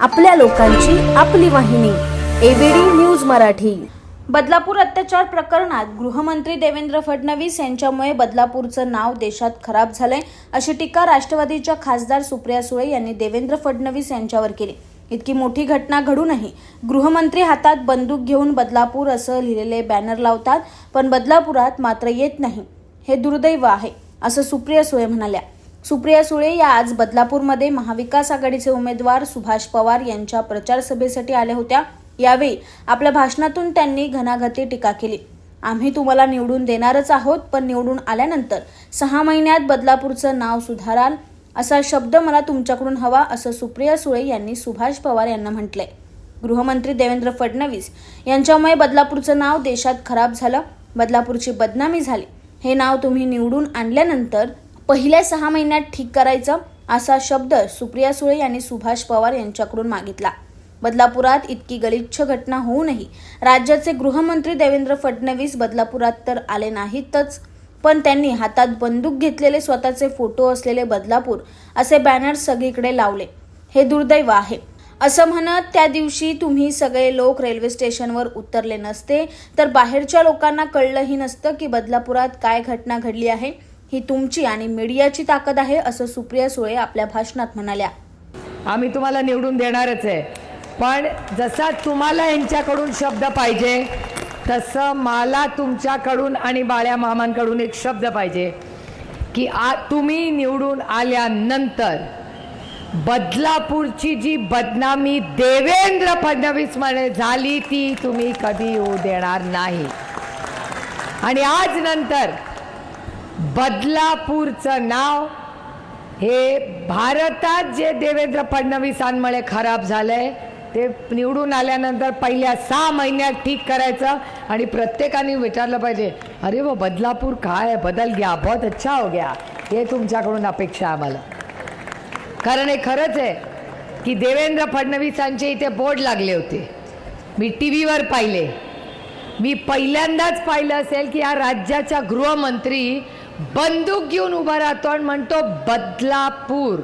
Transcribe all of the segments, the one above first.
आपल्या लोकांची आपली वाहिनी एबीडी न्यूज मराठी. बदलापूर अत्याचार प्रकरणात गृहमंत्री देवेंद्र फडणवीस यांच्यामुळे बदलापूरचं नाव देशात खराब झालंय अशी टीका राष्ट्रवादीच्या खासदार सुप्रिया सुळे यांनी देवेंद्र फडणवीस यांच्यावर केली. इतकी मोठी घटना घडूनही गृहमंत्री हातात बंदूक घेऊन बदलापूर असं लिहिलेले बॅनर लावतात पण बदलापुरात मात्र येत नाही. हे दुर्दैव आहे असं सुप्रिया सुळे म्हणाल्या. सुप्रिया सुळे या आज बदलापूरमध्ये महाविकास आघाडीचे उमेदवार सुभाष पवार यांच्या प्रचार सभेसाठी आल्या होत्या. यावेळी आपल्या भाषणातून त्यांनी घणाघाती टीका केली. आम्ही तुम्हाला निवडून देणारच आहोत पण निवडून आल्यानंतर सहा महिन्यात बदलापूरचं नाव सुधाराल असा शब्द मला तुमच्याकडून हवा असं सुप्रिया सुळे यांनी सुभाष पवार यांना म्हटलंय. गृहमंत्री देवेंद्र फडणवीस यांच्यामुळे बदलापूरचं नाव देशात खराब झालं. बदलापूरची बदनामी झाली. हे नाव तुम्ही निवडून आणल्यानंतर पहिल्या सहा महिन्यात ठीक करायचं असा शब्द सुप्रिया सुळे यांनी सुभाष पवार यांच्याकडून मागितला. बदलापुरात इतकी गलिच्छ घटना होऊनही राज्याचे गृहमंत्री देवेंद्र फडणवीस बदलापुरात तर आले नाहीतच पण त्यांनी हातात बंदूक घेतलेले स्वतःचे फोटो असलेले बदलापूर असे बॅनर सगळीकडे लावले. हे दुर्दैव आहे. असं म्हणत त्या दिवशी तुम्ही सगळे लोक रेल्वे स्टेशनवर उतरले नसते तर बाहेरच्या लोकांना कळलंही नसतं की बदलापुरात काय घटना घडली आहे. ही तुमची आणि मीडियाची ताकद आहे असं सुप्रिया सुळे आपल्या भाषणात म्हणाल्या. आम्ही तुम्हाला निवडून देणारच आहे. पण जसा तुम्हाला यांच्याकडून शब्द पाहिजे तसं मला तुमच्याकडून आणि बाळ्या मामांकडून एक शब्द पाहिजे की आ तुम्ही निवडून आल्यानंतर बदलापूरची जी बदनामी देवेंद्र फडणवीस म्हणे झाली ती तुम्ही कधी होऊ देणार नाही. आणि आज नंतर बदलापूरचं नाव हे भारतात जे देवेंद्र फडणवीसांमुळे खराब झालं आहे ते निवडून आल्यानंतर पहिल्या सहा महिन्यात ठीक करायचं आणि प्रत्येकाने विचारलं पाहिजे अरे व बदलापूर काय बदल गया बहुत अच्छा हो गया. हे तुमच्याकडून अपेक्षा आम्हाला. कारण हे खरंच आहे की देवेंद्र फडणवीसांचे इथे बोर्ड लागले होते. मी टी व्हीवर पाहिले. मी पहिल्यांदाच पाहिलं असेल की या राज्याच्या गृहमंत्री बंदूक घेऊन उभा राहतो आणि म्हणतो बदलापूर.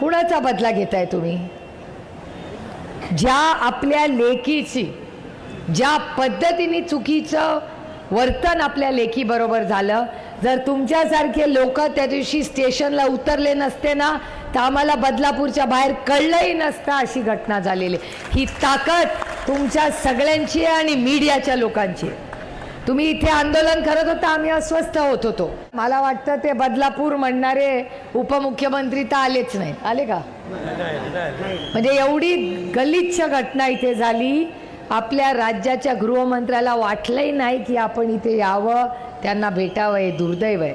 कुणाचा बदला घेताय तुम्ही? ज्या आपल्या लेकीची ज्या पद्धतीने चुकीचं वर्तन आपल्या लेकीबरोबर झालं जर तुमच्यासारखे लोक त्या दिवशी स्टेशनला उतरले नसते ना तर आम्हाला बदलापूरच्या बाहेर कळलंही नसतं अशी घटना झालेली. ही ताकद तुमच्या सगळ्यांची आहे आणि मीडियाच्या लोकांची आहे. तुम्ही इथे आंदोलन करत होता आम्ही अस्वस्थ होत होतो. मला वाटतं ते बदलापूर म्हणणारे उपमुख्यमंत्री तर आलेच नाही आले का? म्हणजे एवढी गलिच्छ घटना इथे झाली आपल्या राज्याच्या गृहमंत्र्याला वाटलंही नाही की आपण इथे यावं त्यांना भेटावं हे दुर्दैव आहे.